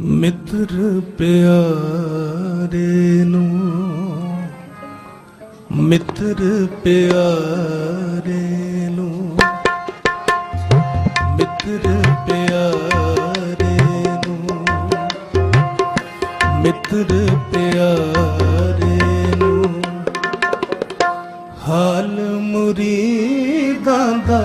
ਮਿੱਤਰ ਪਿਆਰੇ ਨੂੰ। ਮਿੱਤਰ ਪਿਆਰੇ ਨੂੰ। ਮਿੱਤਰ ਪਿਆਰੇ ਨੂੰ। ਮਿੱਤਰ ਪਿਆਰੇ ਨੂੰ। ਹਾਲ ਮੁਰੀਦਾਂ ਦਾ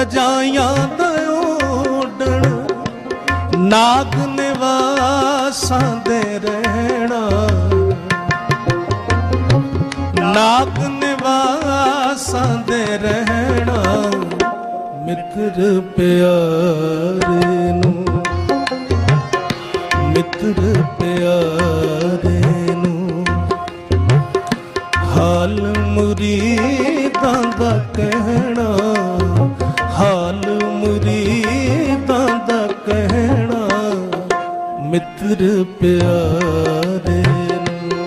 ਰਜਾਈਆਂ ਦਾ ਓਡਣ ਨਾਗ ਨਿਵਾਸਾਂ ਦੇ ਰਹਿਣਾ। ਨਾਗ ਨਿਵਾਸਾਂ ਦੇ ਰਹਿਣਾ। ਮਿੱਤਰ ਪਿਆਰੇ ਨੂੰ। ਮਿੱਤਰ ਪਿਆਰੇ ਨੂੰ। ਹਾਲ ਮੁਰੀਦਾਂ ਦਾ ਕਹਿਣਾ। ਮਿੱਤਰ ਪਿਆਰੇ ਨੂੰ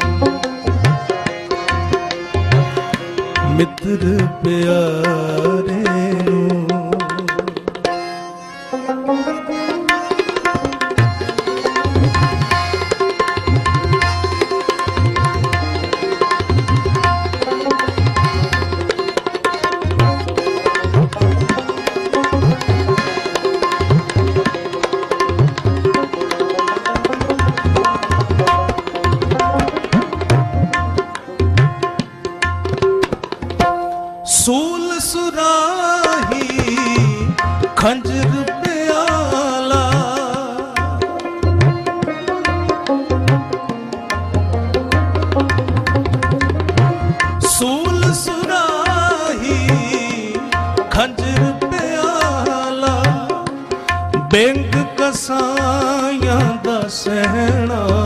ਮਿੱਤਰ ਪਿਆਰੇ ਸੂਲ ਸੁਰਾਹੀ ਖੰਜਰ ਪਿਆਲਾ। ਸੂਲ ਸੁਰਾਹੀ ਖੰਜਰ ਪਿਆਲਾ। ਬੈਂਕ ਕਸਾਈਆਂ ਦਾ ਸਹਿਣਾ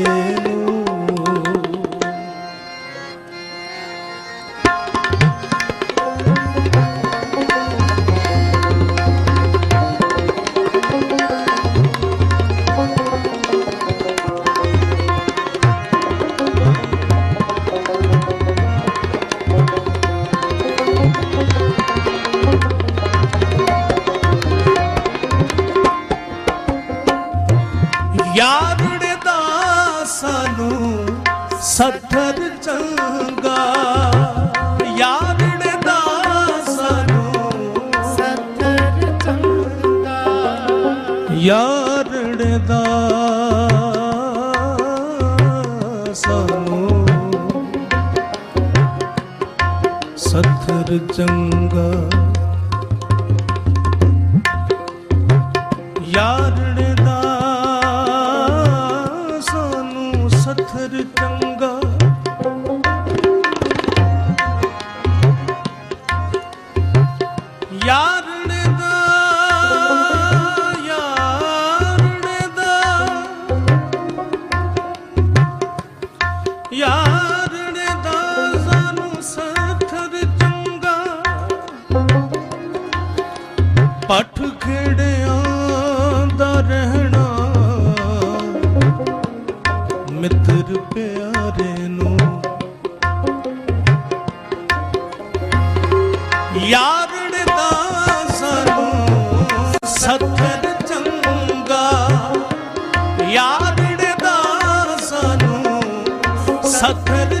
ਸੱਥਰ ਚੰਗਾ। ਯਾਰੜੇ ਦਾ ਸਾਨੂੰ ਸਤਰ ਚੰਗਾ ਯਾਰ ਦਾ ਸਾਨੂੰ ਸੱਥਰ ਚੰਗਾ। ਯਾਰ ਦਾ ਸਾਨੂੰ ਸੱਥਰ ਚੰਗਾ। ਪਿਆਰੇ ਨੂੰ। ਯਾਰਣ ਚੰਗਾ। ਯਾਰਣ ਦਾ ਸਾਨੂੰ ਸੱਤਰ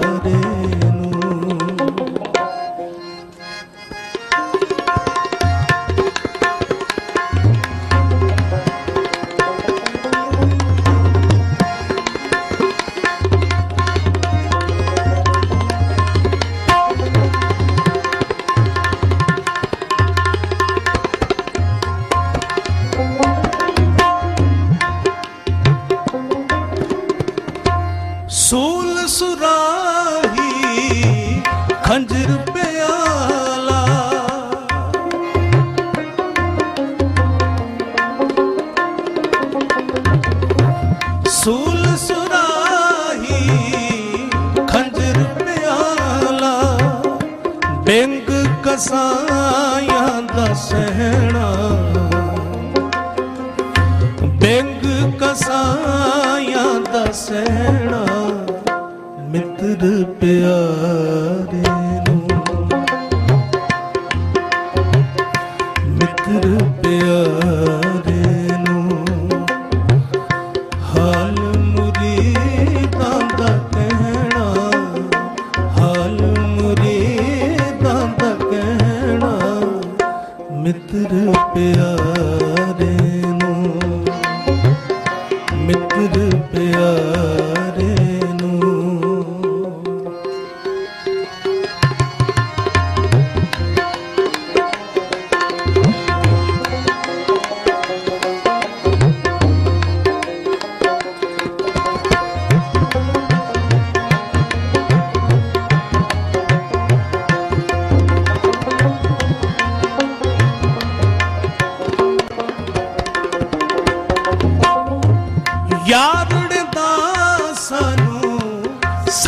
ਸਾਇਆ ਦਾ ਸਹਿਣਾ। ਬੈਂਗ ਕਸਾਇਆ ਦਾ ਸਹਿਣਾ ਮਿੱਤਰ ਪਿਆਰੇ। ਮਿੱਤਰ ਪਿਆਰ।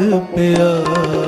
ਲੱਗ ਪਿਆ